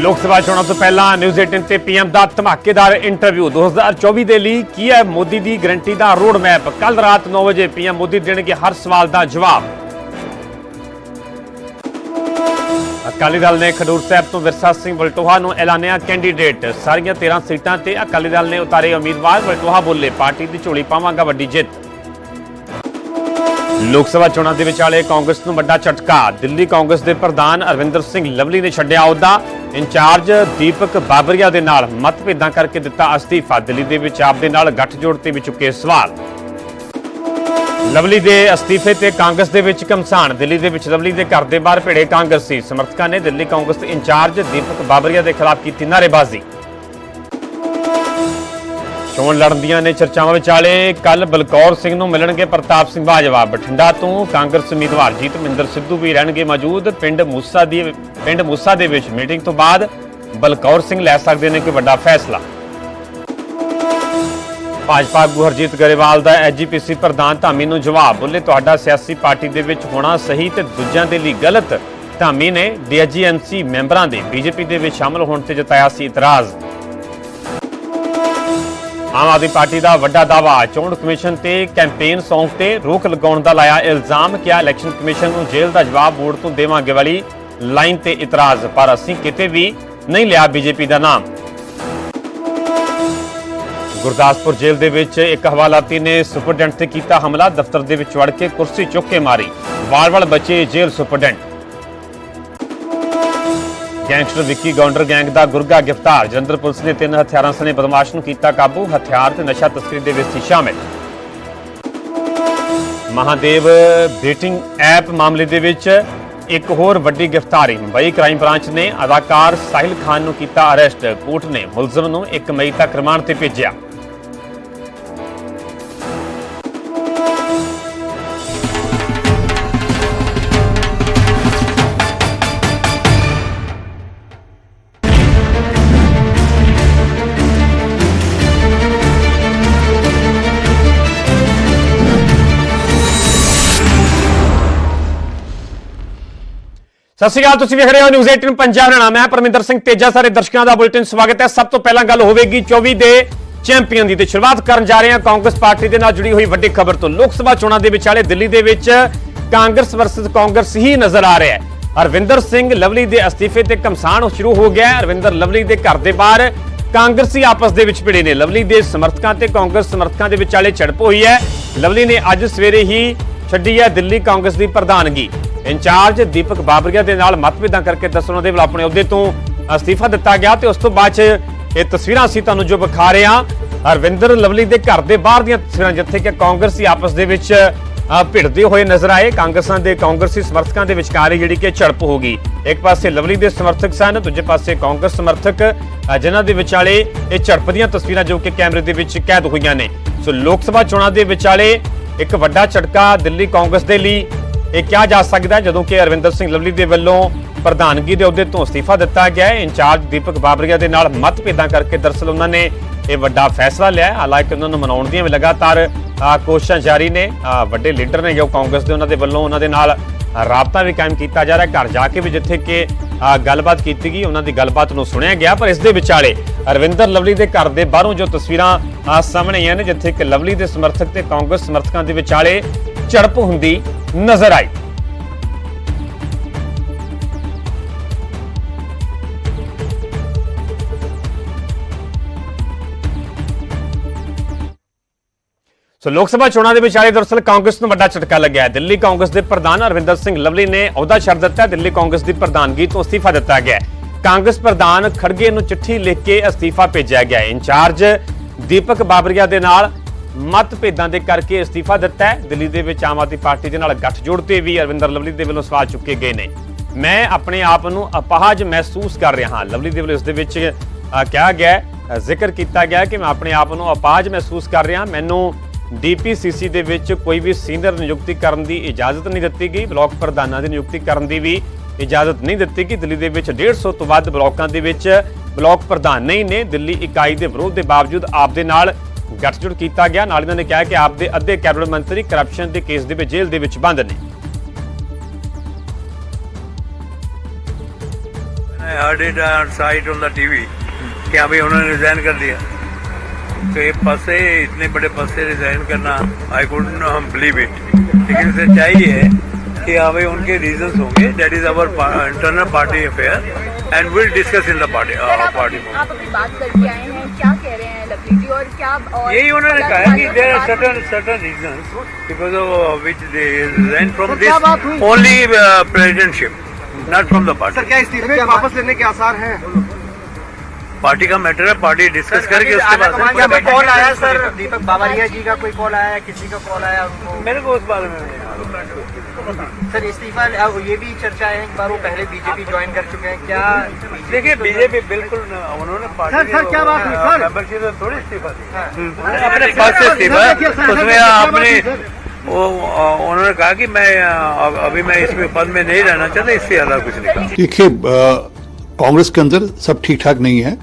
ਲੋਕ ਸਭਾ ਚੋਣਾਂ ਤੋਂ ਪਹਿਲਾਂ ਨਿਊਜ਼ 18 ਤੇ ਪੀਐਮ ਦਾ ਧਮਾਕੇਦਾਰ ਇੰਟਰਵਿਊ। 2024 ਦੇ ਲਈ ਕੀ ਹੈ ਮੋਦੀ ਦੀ ਗਰੰਟੀ ਦਾ ਰੋਡ ਮੈਪ ਕੱਲ ਰਾਤ 9 ਵਜੇ ਪੀਐਮ ਮੋਦੀ ਦੇਣਗੇ ਹਰ ਸਵਾਲ ਦਾ ਜਵਾਬ। ਅਕਾਲੀ ਦਲ ਨੇ ਖਡੂਰ ਸਾਹਿਬ ਤੋਂ ਵਿਰਸਾ ਸਿੰਘ ਵਲਟੋਹਾ ਨੂੰ ਐਲਾਨਿਆ ਕੈਂਡੀਡੇਟ। ਸਾਰੀਆਂ 13 ਸੀਟਾਂ ਤੇ ਅਕਾਲੀ ਦਲ ਨੇ ਉਤਾਰੇ ਉਮੀਦਵਾਰ। ਵਲਟੋਹਾ ਬੋਲੇ, ਪਾਰਟੀ ਦੀ ਝੋਲੀ ਪਾਵਾਂਗਾ ਵੱਡੀ ਜਿੱਤ। ਲੋਕ ਸਭਾ ਚੋਣਾਂ ਦੇ ਵਿਚਾਲੇ ਕਾਂਗਰਸ ਨੂੰ ਵੱਡਾ ਝਟਕਾ। ਦਿੱਲੀ ਕਾਂਗਰਸ ਦੇ ਪ੍ਰਧਾਨ ਅਰਵਿੰਦਰ ਸਿੰਘ ਲਵਲੀ ਨੇ ਛੱਡਿਆ ਅਹੁਦਾ। ਇੰਚਾਰਜ ਦੀਪਕ ਬਾਬਰੀਆ ਦੇ ਨਾਲ ਮਤਭੇਦਾਂ ਕਰਕੇ ਦਿੱਤਾ ਅਸਤੀਫਾ। ਦਿੱਲੀ ਦੇ ਵਿੱਚ ਆਪ ਦੇ ਨਾਲ ਗੱਠਜੋੜ ਤੇ ਵੀ ਚੁੱਕੇ ਸਵਾਲ। ਲਵਲੀ ਦੇ ਅਸਤੀਫੇ ਤੇ ਕਾਂਗਰਸ ਦੇ ਵਿੱਚ ਕਮਸਾਨ ਦਿੱਲੀ ਦੇ ਵਿੱਚ ਲਵਲੀ ਦੇ ਘਰ ਦੇ ਬਾਹਰ ਭਿੜੇ ਕਾਂਗਰਸੀ। ਸਮਰਥਕਾਂ ਨੇ ਦਿੱਲੀ ਕਾਂਗਰਸ ਦੇ ਇੰਚਾਰਜ ਦੀਪਕ ਬਾਬਰੀਆ ਦੇ ਖਿਲਾਫ ਕੀਤੀ ਨਾਅਰੇਬਾਜ਼ੀ। ਚੋਣ ਲੜਨ ਦੀਆਂ ਨੇ ਚਰਚਾਵਾਂ ਵਿਚਾਲੇ ਕੱਲ ਬਲਕੌਰ ਸਿੰਘ ਨੂੰ ਮਿਲਣਗੇ ਪ੍ਰਤਾਪ ਸਿੰਘ ਬਾਜਵਾ, ਬਠਿੰਡਾ ਤੋਂ। ਕਾਂਗਰਸ ਉਮੀਦਵਾਰ ਜੀਤਮਿੰਦਰ ਸਿੱਧੂ ਵੀ ਰਹਿਣਗੇ ਮੌਜੂਦ। ਪਿੰਡ ਮੂਸਾ ਦੀ ਪਿੰਡ ਮੂਸਾ ਦੇ ਵਿੱਚ ਮੀਟਿੰਗ ਤੋਂ ਬਾਅਦ ਬਲਕੌਰ ਸਿੰਘ ਲੈ ਸਕਦੇ ਨੇ ਕੋਈ ਵੱਡਾ ਫੈਸਲਾ। ਭਾਜਪਾ ਆਗੂ ਹਰਜੀਤ ਗਰੇਵਾਲ ਦਾ ਐਜੀਪੀਸੀ ਪ੍ਰਧਾਨ ਧਾਮੀ ਨੂੰ ਜਵਾਬ। ਬੋਲੇ, ਤੁਹਾਡਾ ਸਿਆਸੀ ਪਾਰਟੀ ਦੇ ਵਿੱਚ ਹੋਣਾ ਸਹੀ ਤੇ ਦੂਜਿਆਂ ਦੇ ਲਈ ਗਲਤ। ਧਾਮੀ ਨੇ ਡੀਐਜੀਐਮਸੀ ਮੈਂਬਰਾਂ ਦੇ ਬੀਜੇਪੀ ਦੇ ਵਿੱਚ ਸ਼ਾਮਲ ਹੋਣ ਤੇ ਜਤਾਇਆ ਸੀ ਇਤਰਾਜ਼। ਆਮ ਆਦਮੀ ਪਾਰਟੀ ਦਾ ਵੱਡਾ ਦਾਅਵਾ, ਚੋਣ ਕਮਿਸ਼ਨ ਤੇ ਕੈਂਪੇਨ ਸੌਂਗ ਤੇ ਰੋਕ ਲਗਾਉਣ ਦਾ ਲਾਇਆ ਇਲਜ਼ਾਮ, ਕਿਹਾ ਇਲੈਕਸ਼ਨ ਕਮਿਸ਼ਨ ਨੂੰ ਜੇਲ੍ਹ ਦਾ ਜਵਾਬ ਬੋਰਡ ਤੋਂ ਦੇਵਾਂਗੇ ਵਾਲੀ ਲਾਈਨ ਤੇ ਇਤਰਾਜ਼, ਪਰ ਅਸੀਂ ਕਿਤੇ ਵੀ ਨਹੀਂ ਲਿਆ ਬੀਜੇਪੀ ਦਾ ਨਾਮ। ਗੁਰਦਾਸਪੁਰ ਜੇਲ੍ਹ ਦੇ ਵਿੱਚ ਇੱਕ ਹਵਾਲਾਤੀ ਨੇ ਸੁਪਰਡੈਂਟ ਤੇ ਕੀਤਾ ਹਮਲਾ, ਦਫ਼ਤਰ ਦੇ ਵਿੱਚ ਵੜ ਕੇ ਕੁਰਸੀ ਚੁੱਕ ਕੇ ਮਾਰੀ। ਵਾਲ-ਵਾਲ ਬਚੇ ਜੇਲ੍ਹ superintendent. Gangster Vicky Gounder gang ਦਾ ਗੁਰਗਾ ਗ੍ਰਿਫਤਾਰ ਜਲੰਧਰ ਪੁਲਿਸ ਨੇ ਤਿੰਨ ਹਥਿਆਰਾਂ ਸਣੇ ਬਦਮਾਸ਼ ਨੂੰ ਕੀਤਾ ਕਾਬੂ। ਹਥਿਆਰ ਤੇ ਨਸ਼ਾ ਤਸਕਰੀ ਦੇ ਵਿੱਚ ਸੀ ਸ਼ਾਮਿਲ। ਮਹਾਦੇਵ ਡੇਟਿੰਗ ਐਪ ਮਾਮਲੇ ਦੇ ਵਿੱਚ ਇੱਕ ਹੋਰ ਵੱਡੀ ਗ੍ਰਿਫਤਾਰੀ ਮੁੰਬਈ ਕ੍ਰਾਈਮ ਬ੍ਰਾਂਚ ਨੇ ਅਦਾਕਾਰ ਸਾਹਿਲ ਖਾਨ ਨੂੰ ਕੀਤਾ ਅਰੈਸਟ। ਕੋਰਟ ਨੇ ਮੁਲਜ਼ਮ ਨੂੰ 1 ਮਈ ਤੱਕ ਰਿਮਾਂਡ ਤੇ ਭੇਜਿਆ। ਸਤਿ ਸ਼੍ਰੀ ਅਕਾਲ, ਤੁਸੀਂ ਵੇਖ ਰਹੇ ਹੋ ਨਿਊਜ਼ 18 ਪੰਜਾਬ ਹਰਿਆਣਾ ਮੈਂ ਪਰਮਿੰਦਰ ਸਿੰਘ ਤੇਜਾ, ਸਾਰੇ ਦਰਸ਼ਕਾਂ ਦਾ ਬੁਲੇਟਿਨ ਸਵਾਗਤ ਹੈ। ਸਭ ਤੋਂ ਪਹਿਲਾਂ ਗੱਲ ਹੋਵੇਗੀ 24 ਦੇ ਚੈਂਪੀਅਨ ਦੀ ਤੇ ਸ਼ੁਰੂਆਤ ਕਰਨ ਜਾ ਰਹੇ ਹਾਂ ਕਾਂਗਰਸ ਪਾਰਟੀ ਦੇ ਨਾਲ ਜੁੜੀ ਹੋਈ ਵੱਡੀ ਖਬਰ ਤੋਂ। ਲੋਕ ਸਭਾ ਚੋਣਾਂ ਦੇ ਵਿਚਾਲੇ ਦਿੱਲੀ ਦੇ ਵਿੱਚ ਕਾਂਗਰਸ ਵਰਸਸ ਕਾਂਗਰਸ ਹੀ ਨਜ਼ਰ ਆ ਰਿਹਾ ਹੈ। ਅਰਵਿੰਦਰ ਸਿੰਘ ਲਵਲੀ ਦੇ ਅਸਤੀਫੇ ਤੇ ਕਮਸਾਨ ਸ਼ੁਰੂ ਹੋ ਗਿਆ ਹੈ। ਅਰਵਿੰਦਰ ਲਵਲੀ ਦੇ ਘਰ ਦੇ ਬਾਹਰ ਕਾਂਗਰਸੀ ਆਪਸ ਦੇ ਵਿੱਚ ਭਿੜੇ ਨੇ। ਲਵਲੀ ਦੇ ਸਮਰਥਕਾਂ ਤੇ ਕਾਂਗਰਸ ਸਮਰਥਕਾਂ ਦੇ ਵਿਚਾਲੇ ਝੜਪ ਹੋਈ ਹੈ। ਲਵਲੀ ਨੇ ਅੱਜ ਸਵੇਰੇ ਹੀ ਛੱਡੀ ਹੈ ਦਿੱਲੀ ਕਾਂਗਰਸ ਦੀ ਪ੍ਰਧਾਨਗੀ। ਇੰਚਾਰਜ ਦੀਪਕ ਬਾਬਰੀਆ ਦੇ ਨਾਲ ਮਤਭੇਦਾਂ ਕਰਕੇ ਦੱਸਣ ਦੇ ਵੱਲ ਆਪਣੇ ਅਹੁਦੇ ਤੋਂ ਅਸਤੀਫਾ ਦਿੱਤਾ ਗਿਆ ਤੇ ਉਸ ਤੋਂ ਬਾਅਦ 'ਚ ਇਹ ਤਸਵੀਰਾਂ ਅਸੀਂ ਤੁਹਾਨੂੰ ਜੋ ਵਿਖਾ ਰਹੇ ਹਾਂ ਅਰਵਿੰਦਰ ਲਵਲੀ ਦੇ ਘਰ ਦੇ ਬਾਹਰ ਦੀਆਂ ਤਸਵੀਰਾਂ ਜਿੱਥੇ ਕਿ ਕਾਂਗਰਸੀ ਆਪਸ ਦੇ ਵਿੱਚ ਭਿੜਦੇ ਹੋਏ ਨਜ਼ਰ ਆਏ। ਕਾਂਗਰਸਾਂ ਦੇ ਕਾਂਗਰਸੀ ਸਮਰਥਕਾਂ ਦੇ ਵਿਚਕਾਰ ਜਿਹੜੀ ਕਿ ਝੜਪ ਹੋ ਗਈ। ਇੱਕ ਪਾਸੇ ਲਵਲੀ ਦੇ ਸਮਰਥਕ ਸਨ ਦੂਜੇ ਪਾਸੇ ਕਾਂਗਰਸ ਸਮਰਥਕ ਅ, ਜਿਨ੍ਹਾਂ ਦੇ ਵਿਚਾਲੇ ਇਹ ਝੜਪ ਦੀਆਂ ਤਸਵੀਰਾਂ ਜੋ ਕਿ ਕੈਮਰੇ ਦੇ ਵਿੱਚ ਕੈਦ ਹੋਈਆਂ ਨੇ। ਸੋ ਲੋਕ ਸਭਾ ਚੋਣਾਂ ਦੇ ਵਿਚਾਲੇ ਇੱਕ ਵੱਡਾ ਝਟਕਾ ਦਿੱਲੀ ਕਾਂਗਰਸ ਦੇ ਲਈ ਇਹ ਕਿਹਾ ਜਾ ਸਕਦਾ ਹੈ ਜਦੋਂ ਕਿ ਅਰਵਿੰਦਰ ਸਿੰਘ ਲਵਲੀ ਦੇ ਵੱਲੋਂ ਪ੍ਰਧਾਨਗੀ ਦੇ ਅਹੁਦੇ ਤੋਂ ਅਸਤੀਫਾ ਦਿੱਤਾ ਗਿਆ ਹੈ। ਇੰਚਾਰਜ ਦੀਪਕ ਬਾਬਰੀਆ ਦੇ ਨਾਲ ਮਤਭੇਦਾਂ ਕਰਕੇ ਦਰਸਲ ਉਹਨਾਂ ਨੇ ਇਹ ਵੱਡਾ ਫੈਸਲਾ ਲਿਆ ਹਾਲਾਂਕਿ ਉਹਨਾਂ ਨੂੰ ਮਨਾਉਣ ਦੀਆਂ ਵੀ ਲਗਾਤਾਰ ਕੋਸ਼ਿਸ਼ਾਂ ਜਾਰੀ ਨੇ। ਵੱਡੇ ਲੀਡਰ ਨੇ ਜੋ ਕਾਂਗਰਸ ਦੇ ਉਹਨਾਂ ਦੇ ਵੱਲੋਂ ਉਹਨਾਂ ਦੇ ਨਾਲ ਰਾਬਤਾ ਵੀ ਕਾਇਮ ਕੀਤਾ ਜਾ ਰਿਹਾ ਘਰ ਜਾ ਕੇ ਵੀ ਜਿੱਥੇ ਕਿ ਗੱਲਬਾਤ ਕੀਤੀ ਗਈ, ਉਹਨਾਂ ਦੀ ਗੱਲਬਾਤ ਨੂੰ ਸੁਣਿਆ ਗਿਆ। ਪਰ ਇਸ ਦੇ ਵਿਚਾਲੇ ਅਰਵਿੰਦਰ ਲਵਲੀ ਦੇ ਘਰ ਦੇ ਬਾਹਰੋਂ ਜੋ ਤਸਵੀਰਾਂ ਸਾਹਮਣੇ ਆਈਆਂ ਨੇ, ਜਿੱਥੇ ਕਿ ਲਵਲੀ ਦੇ ਸਮਰਥਕ ਤੇ ਕਾਂਗਰਸ ਸਮਰਥਕਾਂ ਦੇ ਵਿਚਾਲੇ ਝੜਪ ਹੁੰਦੀ ਨਜ਼ਰ ਆਈ। ਸੋ ਲੋਕ ਸਭਾ ਚੋਣਾਂ ਦੇ ਵਿਚਾਲੇ ਦਰਅਸਲ ਕਾਂਗਰਸ ਨੂੰ ਵੱਡਾ ਝਟਕਾ ਲੱਗਿਆ ਹੈ। ਦਿੱਲੀ ਕਾਂਗਰਸ ਦੇ ਪ੍ਰਧਾਨ ਅਰਵਿੰਦਰ ਸਿੰਘ ਲਵਲੀ ਨੇ ਅਹੁਦਾ ਛੱਡ ਦਿੱਤਾ ਦਿੱਲੀ ਕਾਂਗਰਸ ਦੀ ਪ੍ਰਧਾਨਗੀ ਤੋਂ ਅਸਤੀਫਾ ਦਿੱਤਾ ਗਿਆ ਕਾਂਗਰਸ ਪ੍ਰਧਾਨ ਖੜਗੇ ਨੂੰ ਚਿੱਠੀ ਲਿਖ ਕੇ ਅਸਤੀਫਾ ਭੇਜਿਆ ਗਿਆ ਇੰਚਾਰਜ ਦੀਪਕ ਬਾਬਰੀਆ ਦੇ ਨਾਲ ਮਤਭੇਦਾਂ ਦੇ ਕਰਕੇ ਅਸਤੀਫਾ ਦਿੱਤਾ ਹੈ। ਦਿੱਲੀ ਦੇ ਵਿੱਚ ਆਮ ਆਦਮੀ ਪਾਰਟੀ ਦੇ ਨਾਲ ਗੱਠਜੋੜ ਤੇ ਵੀ ਅਰਵਿੰਦਰ ਲਵਲੀ ਦੇ ਵੱਲੋਂ ਸਵਾਲ ਚੁੱਕੇ ਗਏ ਨੇ। ਮੈਂ ਆਪਣੇ ਆਪ ਨੂੰ ਅਪਾਹਜ ਮਹਿਸੂਸ ਕਰ ਰਿਹਾ ਹਾਂ। ਲਵਲੀ ਦੇ ਵੱਲੋਂ ਇਸ ਦੇ ਵਿੱਚ ਕਿਹਾ ਗਿਆ ਜ਼ਿਕਰ ਕੀਤਾ ਗਿਆ ਕਿ ਮੈਂ ਆਪਣੇ ਆਪ ਨੂੰ ਅਪਾਹਜ ਮਹਿਸੂਸ ਕਰ ਰਿਹਾ ਮੈਨੂੰ ਡੀਪੀਸੀਸੀ ਦੇ ਵਿੱਚ ਕੋਈ ਵੀ ਸੀਨੀਅਰ ਨਿਯੁਕਤੀ ਕਰਨ ਦੀ ਇਜਾਜ਼ਤ ਨਹੀਂ ਦਿੱਤੀ ਗਈ। ਬਲਾਕ ਪ੍ਰਧਾਨਾਂ ਦੀ ਨਿਯੁਕਤੀ ਕਰਨ ਦੀ ਵੀ ਇਜਾਜ਼ਤ ਨਹੀਂ ਦਿੱਤੀ ਗਈ। ਦਿੱਲੀ ਦੇ ਵਿੱਚ 150 ਤੋਂ ਵੱਧ ਬਲਾਕਾਂ ਦੇ ਵਿੱਚ ਬਲਾਕ ਪ੍ਰਧਾਨ ਨਹੀਂ ਨੇ। ਦਿੱਲੀ ਇਕਾਈ ਦੇ ਵਿਰੋਧ ਦੇ ਬਾਵਜੂਦ ਆਪ ਦੇ ਨਾਲ ਗੱਠਜੋੜ ਕੀਤਾ ਗਿਆ ਨਾਲ ਇਹਨਾਂ ਨੇ ਕਿਹਾ ਕਿ ਆਪ ਦੇ ਅੱਧੇ ਕੈਬਨਿਟ ਮੰਤਰੀ ਕਰਪਸ਼ਨ ਦੇ ਕੇਸ ਦੇ ਵਿੱਚ ਜੇਲ੍ਹ ਦੇ ਵਿੱਚ ਬੰਦ ਨੇ heard it on site on the TV कि अभी उन्होंने रिजाइन कर दिया तो ये पद से इतने बड़े पद से रिजाइन करना आई कुड बिलीव इट लेकिन सच्चाई है कि अभी उनके रीजंस होंगे that is our internal party affair and will discuss in the party sir, AAP party अभी- आप अभी बात करके आए हैं क्या कह रहे और क्या और यही उन्होंने कहा कि there are certain certain reasons because of which they resign from? This only presidentship not from the party sir क्या इस्तीफे के वापस लेने के आसार हैं? पार्टी का मैटर है पार्टी डिस्कस करके उसके बाद कॉल आया सर? दीपक बावरिया जी का कोई कॉल आया किसी का कॉल आया मेरे को उस बारे में। सर इस्तीफा अब ये भी चर्चा है एक बार वो पहले बीजेपी ज्वाइन कर चुके हैं। क्या देखिए बीजेपी बिल्कुल उन्होंने पार्टी सर, सर, क्या बात सर? मेंबरशिप से थोड़ी इस्तीफा दी। हाँ। अपने पद से इस्तीफा उसमें आपने वो उन्होंने कहा कि मैं अभी मैं इसमें पद में नहीं रहना चाहता इससे अलग कुछ नहीं देखिए कांग्रेस के अंदर सब ठीक ठाक नहीं है।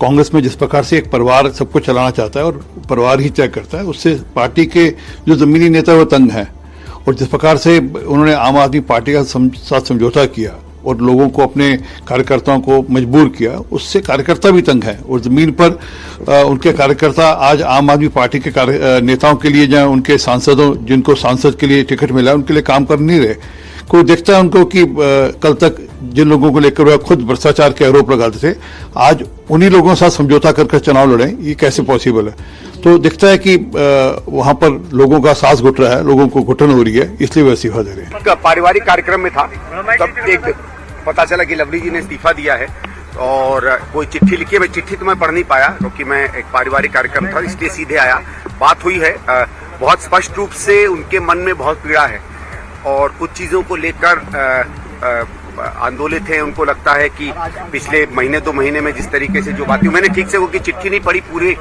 कांग्रेस में जिस प्रकार से एक परिवार सबको चलाना चाहता है और परिवार ही तय करता है उससे पार्टी के जो जमीनी नेता है वो तंग है। और जिस प्रकार से उन्होंने आम आदमी पार्टी का सम, साथ समझौता किया और लोगों को अपने कार्यकर्ताओं को मजबूर किया उससे कार्यकर्ता भी तंग है और ज़मीन पर अ, उनके कार्यकर्ता आज आम आदमी पार्टी के कार्य- नेताओं के लिए या उनके सांसदों जिनको सांसद के लिए टिकट मिला उनके लिए काम कर नहीं रहे। कोई देखता है उनको कि अ, कल तक जिन लोगों को लेकर वह खुद भ्रष्टाचार के आरोप लगाते थे आज उन्हीं लोगों के साथ समझौता करके चुनाव लड़े ये कैसे पॉसिबल है? तो दिखता है कि वहाँ पर लोगों का सांस घुट रहा है लोगों को घुटन हो रही है इसलिए वह इस्तीफा दे रहे हैं। पारिवारिक कार्यक्रम में था। तब एक पता चला कि लवली जी ने इस्तीफा दिया है और कोई चिट्ठी लिखी है मैं चिट्ठी तो मैं पढ़ नहीं पाया क्योंकि मैं एक पारिवारिक कार्यक्रम था इसलिए सीधे आया। बात हुई है बहुत स्पष्ट रूप से उनके मन में बहुत पीड़ा है और कुछ चीज़ों को लेकर आंदोलित है, उनको लगता है कि पिछले महीने दो महीने में जिस तरीके से जो बातें मैंने ठीक से वो की चिट्ठी नहीं पढ़ी, पूरे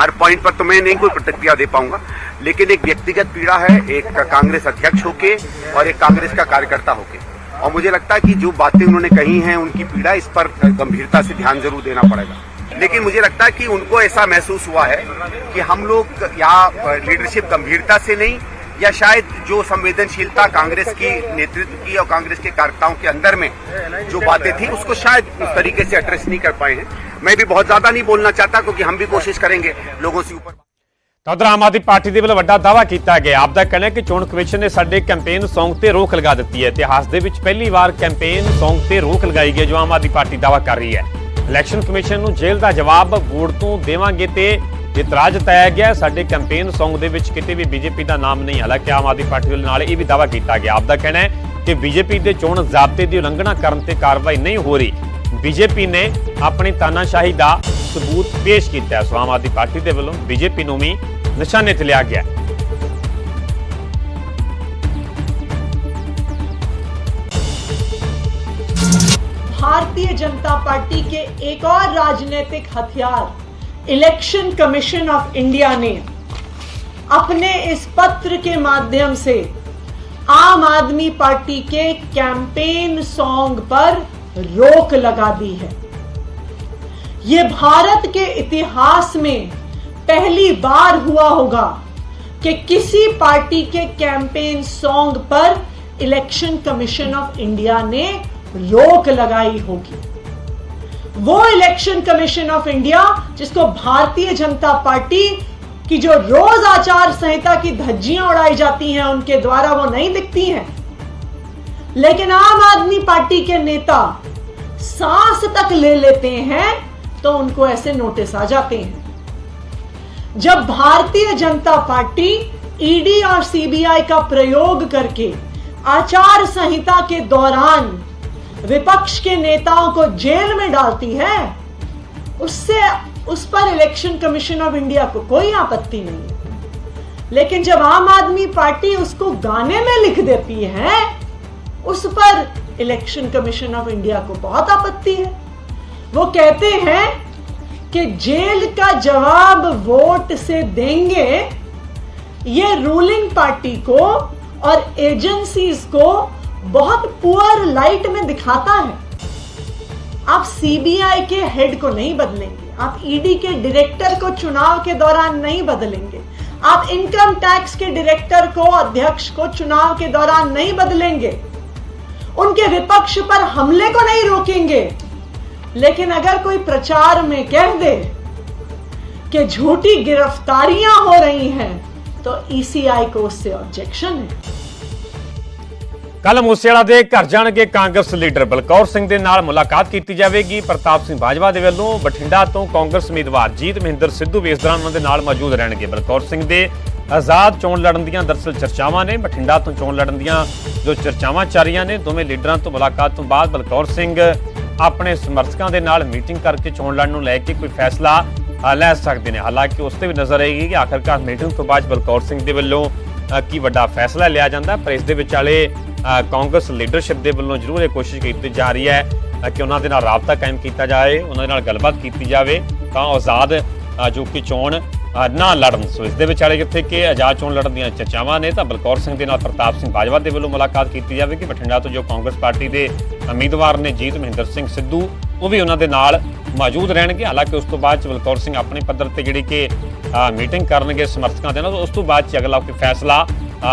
हर पॉइंट पर तो मैं नहीं कोई प्रतिक्रिया दे पाऊँगा। लेकिन एक व्यक्तिगत पीड़ा है, एक कांग्रेस अध्यक्ष होके और एक कांग्रेस का कार्यकर्ता होके। और मुझे लगता है कि जो बातें उन्होंने कही हैं, उनकी पीड़ा, इस पर गंभीरता से ध्यान ज़रूर देना पड़ेगा। लेकिन मुझे लगता है कि उनको ऐसा महसूस हुआ है कि हम लोग यहाँ लीडरशिप गंभीरता से नहीं या शायद जो संवेदनशीलता कांग्रेस की नेतृत्व की और कांग्रेस के कार्यकर्ताओं के अंदर में जो बातें थी उसको शायद उस तरीके से एड्रेस नहीं कर पाए हैं मैं भी बहुत ज्यादा नहीं बोलना चाहता क्योंकि हम भी कोशिश करेंगे लोगों से ऊपर ਤਾਂ ਉਧਰ ਆਮ ਆਦਮੀ ਪਾਰਟੀ ਦੇ ਵੱਲੋਂ ਵੱਡਾ ਦਾਅਵਾ ਕੀਤਾ ਗਿਆ ਆਪ ਦਾ ਕਹਿਣਾ ਹੈ ਕਿ ਚੋਣ ਕਮਿਸ਼ਨ ਨੇ ਸਾਡੇ ਕੈਂਪੇਨ Song ਤੇ ਰੋਕ ਲਗਾ ਦਿੱਤੀ ਹੈ ਇਤਿਹਾਸ ਦੇ ਵਿੱਚ ਪਹਿਲੀ ਵਾਰ ਕੈਂਪੇਨ Song ਤੇ ਰੋਕ ਲਗਾਈ ਗਈ ਹੈ ਜੋ ਆਮ ਆਦਮੀ ਪਾਰਟੀ ਦਾਅਵਾ ਕਰ ਰਹੀ ਹੈ ਇਲੈਕਸ਼ਨ ਕਮਿਸ਼ਨ ਨੂੰ ਜੇਲ੍ਹ ਦਾ ਜਵਾਬ ਬੋਰਡ ਤੋਂ ਦੇਵਾਂਗੇ ਤੇ ਇਤਰਾਜ਼ ਜਤਾਇਆ ਗਿਆ ਹੈ। ਸਾਡੇ ਕੈਂਪੇਨ Song ਦੇ ਵਿੱਚ ਕਿਤੇ ਵੀ ਬੀਜੇਪੀ ਦਾ ਨਾਮ ਨਹੀਂ ਹਾਲਾਂਕਿ ਆਮ ਆਦਮੀ ਪਾਰਟੀ ਵੱਲੋਂ ਨਾਲ ਇਹ ਵੀ ਦਾਅਵਾ ਕੀਤਾ ਗਿਆ ਆਪ ਦਾ ਕਹਿਣਾ ਹੈ ਕਿ ਬੀਜੇਪੀ ਦੇ ਚੋਣ ਜ਼ਾਬਤੇ ਦੀ ਉਲੰਘਣਾ ਕਰਨ ਤੇ ਕਾਰਵਾਈ ਨਹੀਂ ਹੋ ਰਹੀ ਬੀਜੇਪੀ ਨੇ ਆਪਣੀ ਤਾਨਾਸ਼ਾਹੀ ਦਾ ਸਬੂਤ ਪੇਸ਼ ਕੀਤਾ ਹੈ। ਸੋ ਆਮ ਆਦਮੀ ਪਾਰਟੀ ਦੇ ਵੱਲੋਂ ਬੀਜੇਪੀ ਨੂੰ ਵੀ ਨਿਸ਼ਾਨੇ ਤੇ ਲਿਆ ਗਿਆ ਹੈ। भारतीय जनता पार्टी के एक और राजनीतिक हथियार इलेक्शन कमीशन ऑफ़ इंडिया ने अपने इस पत्र के माध्यम से आम आदमी पार्टी के कैंपेन सॉन्ग पर रोक लगा दी है। ये भारत के इतिहास में पहली बार हुआ होगा कि किसी पार्टी के कैंपेन सॉन्ग पर इलेक्शन कमीशन ऑफ़ इंडिया ने रोक लगाई होगी। वो इलेक्शन कमीशन ऑफ़ इंडिया जिसको भारतीय जनता पार्टी की जो रोज आचार संहिता की धज्जियाँ उड़ाई जाती हैं, उनके द्वारा वो नहीं दिखती हैं। लेकिन आम आदमी पार्टी के नेता सांस तक ले लेते हैं तो उनको ऐसे नोटिस आ जाते हैं। जब भारतीय जनता पार्टी ईडी और सीबीआई का प्रयोग करके आचार संहिता के दौरान विपक्ष के नेताओं को जेल में डालती है, उससे, उस पर इलेक्शन कमीशन ऑफ़ इंडिया को कोई आपत्ति नहीं लेकिन जब आम आदमी पार्टी उसको गाने में लिख देती है, उस पर इलेक्शन कमीशन ऑफ़ इंडिया को बहुत आपत्ति है। वो कहते हैं कि जेल का जवाब वोट से देंगे, ये रूलिंग पार्टी को और एजेंसीज को बहुत पुअर लाइट में दिखाता है। आप सीबीआई के हेड को नहीं बदलेंगे। आप ईडी के डायरेक्टर को चुनाव के दौरान नहीं बदलेंगे। आप इनकम टैक्स के डायरेक्टर को, अध्यक्ष को चुनाव के दौरान नहीं बदलेंगे। उनके विपक्ष पर हमले को नहीं रोकेंगे। लेकिन अगर कोई प्रचार में कह दे कि झूठी गिरफ्तारियाँ हो रही हैं तो ईसीआई को उससे ऑब्जेक्शन है। ਕੱਲ ਮੂਸੇਵਾਲਾ ਦੇ ਘਰ ਜਾਣਗੇ ਕਾਂਗਰਸ ਲੀਡਰ ਬਲਕੌਰ ਸਿੰਘ ਦੇ ਨਾਲ ਮੁਲਾਕਾਤ ਕੀਤੀ ਜਾਵੇਗੀ। ਪ੍ਰਤਾਪ ਸਿੰਘ ਬਾਜਵਾ ਦੇ ਵੱਲੋਂ ਬਠਿੰਡਾ ਤੋਂ ਕਾਂਗਰਸ ਉਮੀਦਵਾਰ ਜੀਤ ਮਹਿੰਦਰ ਸਿੱਧੂ ਵੀ ਇਸ ਦੌਰਾਨ ਉਹਨਾਂ ਦੇ ਨਾਲ ਮੌਜੂਦ ਰਹਿਣਗੇ। ਬਲਕੌਰ ਸਿੰਘ ਦੇ ਆਜ਼ਾਦ ਚੋਣ ਲੜਨ ਦੀਆਂ ਦਰਸਲ ਚਰਚਾਵਾਂ ਨੇ, ਬਠਿੰਡਾ ਤੋਂ ਚੋਣ ਲੜਨ ਦੀਆਂ ਜੋ ਚਰਚਾਵਾਂ ਚੱਲ ਰਹੀਆਂ ਨੇ, ਦੋਵੇਂ ਲੀਡਰਾਂ ਤੋਂ ਮੁਲਾਕਾਤ ਤੋਂ ਬਾਅਦ ਬਲਕੌਰ ਸਿੰਘ ਆਪਣੇ ਸਮਰਥਕਾਂ ਦੇ ਨਾਲ ਮੀਟਿੰਗ ਕਰਕੇ ਚੋਣ ਲੜਨ ਨੂੰ ਲੈ ਕੇ ਕੋਈ ਫੈਸਲਾ ਲੈ ਸਕਦੇ ਨੇ। ਹਾਲਾਂਕਿ ਉਸ ਤੇ ਵੀ ਨਜ਼ਰ ਆਏਗੀ ਕਿ ਆਖਰਕਾਰ ਮੀਟਿੰਗ ਤੋਂ ਬਾਅਦ ਬਲਕੌਰ ਸਿੰਘ ਦੇ ਵੱਲੋਂ ਕੀ ਵੱਡਾ ਫੈਸਲਾ ਲਿਆ ਜਾਂਦਾ ਪਰ ਇਸ ਦੇ ਵਿਚਾਲੇ ਕਾਂਗਰਸ ਲੀਡਰਸ਼ਿਪ ਦੇ ਵੱਲੋਂ ਜ਼ਰੂਰ ਇਹ ਕੋਸ਼ਿਸ਼ ਕੀਤੀ ਜਾ ਰਹੀ ਹੈ ਕਿ ਉਹਨਾਂ ਦੇ ਨਾਲ ਰਾਬਤਾ ਕਾਇਮ ਕੀਤਾ ਜਾਏ, ਉਹਨਾਂ ਦੇ ਨਾਲ ਗੱਲਬਾਤ ਕੀਤੀ ਜਾਵੇ, ਤਾਂ ਆਜ਼ਾਦ ਜੋ ਕਿ ਚੋਣ ਨਾ ਲੜਨ, ਸੋ ਇਸ ਦੇ ਵਿਚਾਲੇ ਜਿੱਥੇ ਕਿ ਆਜ਼ਾਦ ਚੋਣ ਲੜਨ ਦੀਆਂ ਚਰਚਾਵਾਂ ਨੇ, ਤਾਂ ਬਲਕੌਰ ਸਿੰਘ ਦੇ ਨਾਲ ਪ੍ਰਤਾਪ ਸਿੰਘ ਬਾਜਵਾ ਦੇ ਵੱਲੋਂ ਮੁਲਾਕਾਤ ਕੀਤੀ ਜਾਵੇ ਕਿ ਬਠਿੰਡਾ ਤੋਂ ਜੋ ਕਾਂਗਰਸ ਪਾਰਟੀ ਦੇ ਉਮੀਦਵਾਰ ਨੇ ਜੀਤ ਮਹਿੰਦਰ ਸਿੰਘ ਸਿੱਧੂ, ਉਹ ਵੀ ਉਹਨਾਂ ਦੇ ਨਾਲ ਮੌਜੂਦ ਰਹਿਣਗੇ। ਹਾਲਾਂਕਿ ਉਸ ਤੋਂ ਬਾਅਦ ਚ ਬਲਕੌਰ ਸਿੰਘ ਆਪਣੇ ਪੱਧਰ ਤੇ ਜਿਹੜੀ ਕਿ ਮੀਟਿੰਗ ਕਰਨਗੇ ਸਮਰਥਕਾਂ ਦੇ ਨਾਲ, ਉਸ ਤੋਂ ਬਾਅਦ ਚ ਅਗਲਾ ਕੋਈ ਫੈਸਲਾ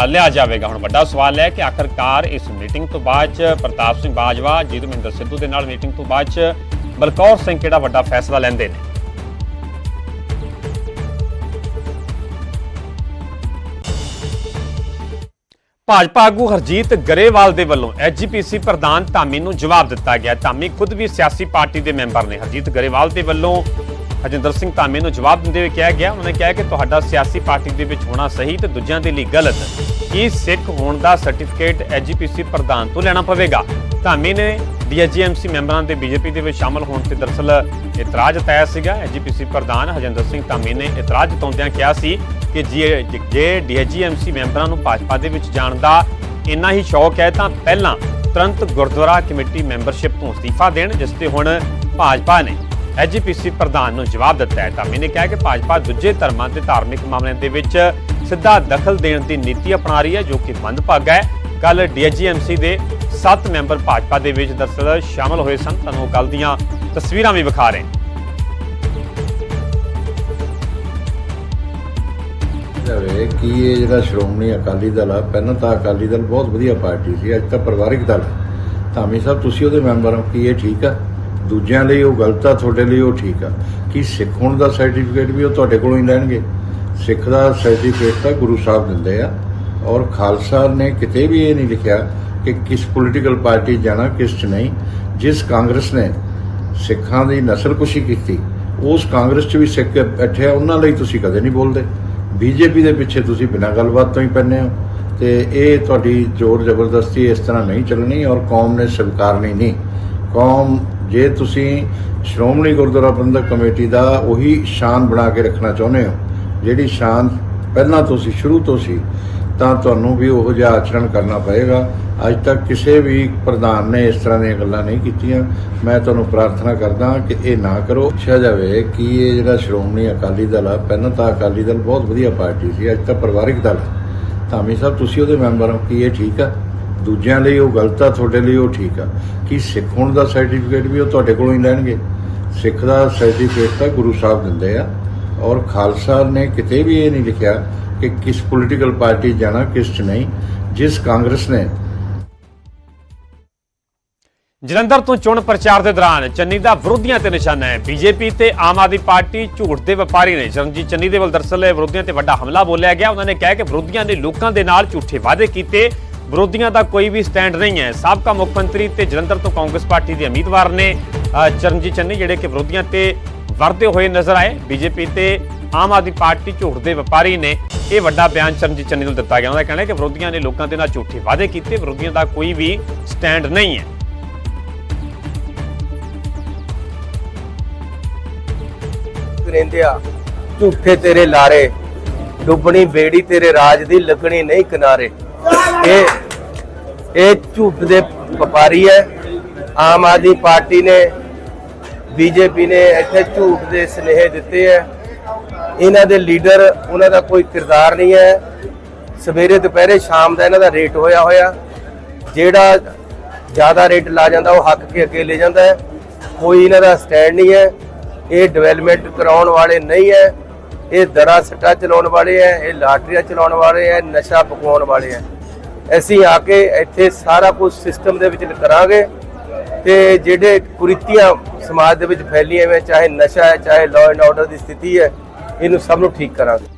ਲਿਆ ਜਾਵੇਗਾ। ਹੁਣ ਵੱਡਾ ਸਵਾਲ ਹੈ ਕਿ ਆਖਰਕਾਰ ਇਸ ਮੀਟਿੰਗ ਤੋਂ ਬਾਅਦ ਚ ਪ੍ਰਤਾਪ ਸਿੰਘ ਬਾਜਵਾ ਜੀਤ ਮਹਿੰਦਰ ਸਿੱਧੂ ਦੇ ਨਾਲ ਮੀਟਿੰਗ ਤੋਂ ਬਾਅਦ ਚ ਬਲਕੌਰ ਸਿੰਘ ਕਿਹੜਾ ਵੱਡਾ ਫੈਸਲਾ ਲੈਂਦੇ ਨੇ? ਭਾਜਪਾ ਆਗੂ ਹਰਜੀਤ ਗਰੇਵਾਲ ਦੇ ਵੱਲੋਂ ਐਜੀਪੀਸੀ ਪ੍ਰਧਾਨ ਧਾਮੀ ਨੂੰ ਜਵਾਬ ਦਿੱਤਾ ਗਿਆ। ਧਾਮੀ ਖੁਦ ਵੀ ਸਿਆਸੀ ਪਾਰਟੀ ਦੇ ਮੈਂਬਰ ਨੇ। ਹਰਜੀਤ ਗਰੇਵਾਲ ਦੇ ਵੱਲੋਂ ਹਜਿੰਦਰ ਸਿੰਘ ਧਾਮੀ ਨੂੰ ਜਵਾਬ ਦਿੰਦੇ ਹੋਏ ਕਿਹਾ ਗਿਆ। ਉਹਨੇ ਕਿਹਾ ਕਿ ਤੁਹਾਡਾ ਸਿਆਸੀ ਪਾਰਟੀ ਦੇ ਵਿੱਚ ਹੋਣਾ ਸਹੀ ਤੇ ਦੂਜਿਆਂ ਦੇ ਲਈ ਗਲਤ। ਕੀ ਸਿੱਖ ਹੋਣ ਦਾ ਸਰਟੀਫਿਕੇਟ ਐਜੀਪੀਸੀ ਪ੍ਰਧਾਨ ਤੋਂ ਲੈਣਾ ਪਵੇਗਾ? ਧਾਮੀ ਨੇ ਡੀਐਜੀਐਮਸੀ ਮੈਂਬਰਾਂ ਦੇ ਬੀਜੇਪੀ ਦੇ ਵਿੱਚ ਸ਼ਾਮਲ ਹੋਣ ਤੇ ਦਰਸਲ ਇਤਰਾਜ਼ ਜਤਾਇਆ ਸੀਗਾ। ਐਜੀਪੀਸੀ ਪ੍ਰਧਾਨ ਹਰਜਿੰਦਰ ਸਿੰਘ ਧਾਮੀ ਨੇ ਇਤਰਾਜ਼ ਜਤਾਉਂਦਿਆਂ ਕਿਹਾ ਸੀ ਕਿ ਜੇ ਜੇ ਡੀਐਜੀਐਮਸੀ ਮੈਂਬਰਾਂ ਨੂੰ ਭਾਜਪਾ ਦੇ ਵਿੱਚ ਜਾਣ ਦਾ ਇੰਨਾ ਹੀ ਸ਼ੌਕ ਹੈ, ਤਾਂ ਪਹਿਲਾਂ ਤੁਰੰਤ ਗੁਰਦੁਆਰਾ ਕਮੇਟੀ ਮੈਂਬਰਸ਼ਿਪ ਤੋਂ ਅਸਤੀਫਾ ਦੇਣ, ਜਿਸ ਤੇ ਹੁਣ ਭਾਜਪਾ ਨੇ ਐਜੀਪੀਸੀ ਪ੍ਰਧਾਨ ਨੂੰ ਜਵਾਬ ਦਿੱਤਾ ਹੈ। ਧਾਮੀ ਨੇ ਕਿਹਾ ਕਿ ਭਾਜਪਾ ਦੂਜੇ ਧਰਮਾਂ ਤੇ ਧਾਰਮਿਕ ਮਾਮਲਿਆਂ ਦੇ ਵਿੱਚ ਸਿੱਧਾ ਦਖਲ ਦੇਣ ਦੀ ਨੀਤੀ ਅਪਣਾ ਰਹੀ ਹੈ, ਜੋ ਕਿ ਮੰਦਭਾਗਾ ਹੈ। ਕੱਲ ਡੀਐਜੀਐਮਸੀ ਦੇ 7 ਮੈਂਬਰ ਭਾਜਪਾ ਦੇ ਵਿੱਚ ਦਰਸਲ ਸ਼ਾਮਲ ਹੋਏ ਸਨ। ਤੁਹਾਨੂੰ ਉਹ ਕੱਲ ਦੀਆਂ ਤਸਵੀਰਾਂ ਵੀ ਵਿਖਾ ਰਹੇ ਜਾਵੇ ਕਿ ਇਹ ਜਿਹੜਾ ਸ਼੍ਰੋਮਣੀ ਅਕਾਲੀ ਦਲ ਆ, ਪਹਿਲਾਂ ਤਾਂ ਅਕਾਲੀ ਦਲ ਬਹੁਤ ਵਧੀਆ ਪਾਰਟੀ ਸੀ, ਅੱਜ ਤਾਂ ਪਰਿਵਾਰਿਕ ਦਲ ਹੈ ਧਾਮੀ ਸਾਹਿਬ, ਤੁਸੀਂ ਉਹਦੇ ਮੈਂਬਰ ਹੋ, ਕੀ ਇਹ ਠੀਕ ਆ? ਦੂਜਿਆਂ ਲਈ ਉਹ ਗਲਤ ਆ, ਤੁਹਾਡੇ ਲਈ ਉਹ ਠੀਕ ਆ। ਕਿ ਸਿੱਖ ਹੋਣ ਦਾ ਸਰਟੀਫਿਕੇਟ ਵੀ ਉਹ ਤੁਹਾਡੇ ਕੋਲੋਂ ਹੀ ਲੈਣਗੇ? ਸਿੱਖ ਦਾ ਸਰਟੀਫਿਕੇਟ ਤਾਂ ਗੁਰੂ ਸਾਹਿਬ ਦਿੰਦੇ ਆ। ਔਰ ਖਾਲਸਾ ਨੇ ਕਿਤੇ ਵੀ ਇਹ ਨਹੀਂ ਲਿਖਿਆ ਕਿ ਕਿਸ ਪੋਲੀਟੀਕਲ ਪਾਰਟੀ ਜਾਣਾ, ਕਿਸ ਚ ਨਹੀਂ। ਜਿਸ ਕਾਂਗਰਸ ਨੇ ਸਿੱਖਾਂ ਦੀ ਨਸਲਕੁਸ਼ੀ ਕੀਤੀ, ਉਸ ਕਾਂਗਰਸ 'ਚ ਵੀ ਸਿੱਖ ਬੈਠੇ ਆ, ਉਹਨਾਂ ਲਈ ਤੁਸੀਂ ਕਦੇ ਨਹੀਂ ਬੋਲਦੇ। ਬੀਜੇਪੀ ਦੇ ਪਿੱਛੇ ਤੁਸੀਂ ਬਿਨਾਂ ਗੱਲਬਾਤ ਤੋਂ ਹੀ ਪੈਂਦੇ ਹੋ। ਤੇ ਇਹ ਤੁਹਾਡੀ ਜ਼ੋਰ ਜ਼ਬਰਦਸਤੀ ਇਸ ਤਰ੍ਹਾਂ ਨਹੀਂ ਚੱਲਣੀ ਔਰ ਕੌਮ ਨੇ ਸਵੀਕਾਰਨੀ ਨਹੀਂ। ਕੌਮ ਜੇ ਤੁਸੀਂ ਸ਼੍ਰੋਮਣੀ ਗੁਰਦੁਆਰਾ ਪ੍ਰਬੰਧਕ ਕਮੇਟੀ ਦਾ ਉਹੀ ਸ਼ਾਨ ਬਣਾ ਕੇ ਰੱਖਣਾ ਚਾਹੁੰਦੇ ਹੋ, ਜਿਹੜੀ ਸ਼ਾਨ ਪਹਿਲਾਂ ਤੋਂ ਸੀ, ਸ਼ੁਰੂ ਤੋਂ ਸੀ, ਤਾਂ ਤੁਹਾਨੂੰ ਵੀ ਉਹੋ ਜਿਹਾ ਆਚਰਣ ਕਰਨਾ ਪਏਗਾ। ਅੱਜ ਤੱਕ ਕਿਸੇ ਵੀ ਪ੍ਰਧਾਨ ਨੇ ਇਸ ਤਰ੍ਹਾਂ ਦੀਆਂ ਗੱਲਾਂ ਨਹੀਂ ਕੀਤੀਆਂ। ਮੈਂ ਤੁਹਾਨੂੰ ਪ੍ਰਾਰਥਨਾ ਕਰਦਾ ਕਿ ਇਹ ਨਾ ਕਰੋ। ਪੁੱਛਿਆ ਜਾਵੇ ਕਿ ਇਹ ਜਿਹੜਾ ਸ਼੍ਰੋਮਣੀ ਅਕਾਲੀ ਦਲ ਆ, ਪਹਿਲਾਂ ਤਾਂ ਅਕਾਲੀ ਦਲ ਬਹੁਤ ਵਧੀਆ ਪਾਰਟੀ ਸੀ, ਅੱਜ ਤਾਂ ਪਰਿਵਾਰਿਕ ਦਲ ਧਾਮੀ ਸਾਹਿਬ, ਤੁਸੀਂ ਉਹਦੇ ਮੈਂਬਰ ਹੋ, ਕੀ ਇਹ ਠੀਕ ਆ? ਦੂਜਿਆਂ ਲਈ ਉਹ ਗਲਤ ਆ, ਤੁਹਾਡੇ ਲਈ ਉਹ ਠੀਕ ਆ। ਕਿ ਸਿੱਖ ਹੋਣ ਦਾ ਸਰਟੀਫਿਕੇਟ ਵੀ ਉਹ ਤੁਹਾਡੇ ਕੋਲੋਂ ਹੀ ਲੈਣਗੇ? ਸਿੱਖ ਦਾ ਸਰਟੀਫਿਕੇਟ ਤਾਂ ਗੁਰੂ ਸਾਹਿਬ ਦਿੰਦੇ ਆ। ਔਰ ਖਾਲਸਾ ਨੇ ਕਿਤੇ ਵੀ ਇਹ ਨਹੀਂ ਲਿਖਿਆ ਕਿ ਕਿਸ ਪੋਲੀਟੀਕਲ ਪਾਰਟੀ ਜਾਣਾ, ਕਿਸ ਚ ਨਹੀਂ। ਜਿਸ ਕਾਂਗਰਸ ਨੇ ਜਲੰਧਰ ਤੋਂ ਚੋਣ ਪ੍ਰਚਾਰ ਦੇ ਦੌਰਾਨ ਚੰਨੀ ਦਾ ਵਿਰੋਧੀਆਂ ਤੇ ਨਿਸ਼ਾਨਾ ਹੈ। ਬੀਜੇਪੀ ਤੇ ਆਮ ਆਦਮੀ ਪਾਰਟੀ ਝੂਠ ਦੇ ਵਪਾਰੀ ਨੇ ਚਰਨਜੀਤ ਚੰਨੀ ਦੇ ਵੱਲ ਦਰਸਲ ਇਹ ਵਿਰੋਧੀਆਂ ਤੇ ਵੱਡਾ ਹਮਲਾ ਬੋਲਿਆ ਗਿਆ। ਉਹਨਾਂ ਨੇ ਕਿਹਾ ਕਿ ਵਿਰੋਧੀਆਂ ਨੇ ਲੋਕਾਂ ਦੇ ਨਾਲ ਝੂਠੇ ਵਾਅਦੇ ਕੀਤੇ। ਵਿਰੋਧੀਆਂ ਦਾ ਕੋਈ ਵੀ ਸਟੈਂਡ ਨਹੀਂ ਹੈ। ਸਾਬਕਾ ਮੁੱਖ ਮੰਤਰੀ ਤੇ ਜਲੰਧਰ ਤੋਂ ਕਾਂਗਰਸ ਪਾਰਟੀ ਦੇ ਉਮੀਦਵਾਰ ਨੇ ਚਰਨਜੀਤ ਚੰਨੀ ਜਿਹੜੇ ਕਿ ਵਿਰੋਧੀਆਂ ਤੇ ਵਰਦੇ ਹੋਏ ਨਜ਼ਰ ਆਏ। ਬੀਜੇਪੀ ਤੇ ਆਮ ਆਦਮੀ ਪਾਰਟੀ ਝੂਠ ਦੇ ਵਪਾਰੀ ਨੇ ਇਹ ਵੱਡਾ ਬਿਆਨ ਚਰਨਜੀਤ ਚੰਨੀ ਨੂੰ ਦਿੱਤਾ ਗਿਆ। ਉਹਨਾਂ ਕਹਿਣਾ ਹੈ ਕਿ ਵਿਰੋਧੀਆਂ ਨੇ ਲੋਕਾਂ ਦੇ ਨਾਲ ਝੂਠੇ ਵਾਅਦੇ ਕੀਤੇ। ਵਿਰੋਧੀਆਂ ਦਾ ਕੋਈ ਵੀ ਸਟੈਂਡ ਨਹੀਂ ਹੈ। ਰਹਿੰਦਿਆ ਝੂਠੇ ਤੇਰੇ ਲਾਰੇ ਡੁੱਬਣੀ ਬੇੜੀ ਤੇਰੇ ਰਾਜ ਦੀ ਲੱਗਣੀ ਨਹੀਂ ਕਿਨਾਰੇ। ਇਹ ਇਹ ਝੂਠ ਦੇ ਵਪਾਰੀ ਹੈ। ਆਮ ਆਦਮੀ ਪਾਰਟੀ ਨੇ, ਬੀਜੇਪੀ ਨੇ ਇੱਥੇ ਝੂਠ ਦੇ ਸਨੇਹ ਦਿੱਤੇ ਹੈ। ਇਹਨਾਂ ਦੇ ਲੀਡਰ, ਉਹਨਾਂ ਦਾ ਕੋਈ ਕਿਰਦਾਰ ਨਹੀਂ ਹੈ। ਸਵੇਰੇ ਦੁਪਹਿਰੇ ਸ਼ਾਮ ਦਾ ਇਹਨਾਂ ਦਾ ਰੇਟ ਹੋਇਆ ਹੋਇਆ। ਜਿਹੜਾ ਜ਼ਿਆਦਾ ਰੇਟ ਲਾ ਜਾਂਦਾ, ਉਹ ਹੱਕ ਕੇ ਅੱਗੇ ਲੈ ਜਾਂਦਾ ਹੈ। ਕੋਈ ਇਹਨਾਂ ਦਾ ਸਟੈਂਡ ਨਹੀਂ ਹੈ। ਇਹ ਡਿਵੈਲਪਮੈਂਟ ਕਰਾਉਣ ਵਾਲੇ ਨਹੀਂ ਹੈ। ਇਹ ਦਰਾ ਸੱਟਾ ਚਲਾਉਣ ਵਾਲੇ ਹੈ, ਇਹ ਲਾਟਰੀਆਂ ਚਲਾਉਣ ਵਾਲੇ ਹੈ, ਨਸ਼ਾ ਪਕਾਉਣ ਵਾਲੇ ਹੈ। ਅਸੀਂ ਆ ਕੇ ਇੱਥੇ ਸਾਰਾ ਕੁਝ ਸਿਸਟਮ ਦੇ ਵਿੱਚ ਕਰਾਂਗੇ ਤੇ ਜਿਹੜੇ ਕੁਰੀਤੀਆਂ ਸਮਾਜ ਦੇ ਵਿੱਚ ਫੈਲੀਆਂ ਹੋਈਆਂ, ਚਾਹੇ ਨਸ਼ਾ ਹੈ, ਚਾਹੇ ਲਾਅ ਐਂਡ ਆਰਡਰ ਦੀ ਸਥਿਤੀ ਹੈ, ਇਹਨੂੰ ਸਭ ਨੂੰ ਠੀਕ ਕਰਾਂਗੇ।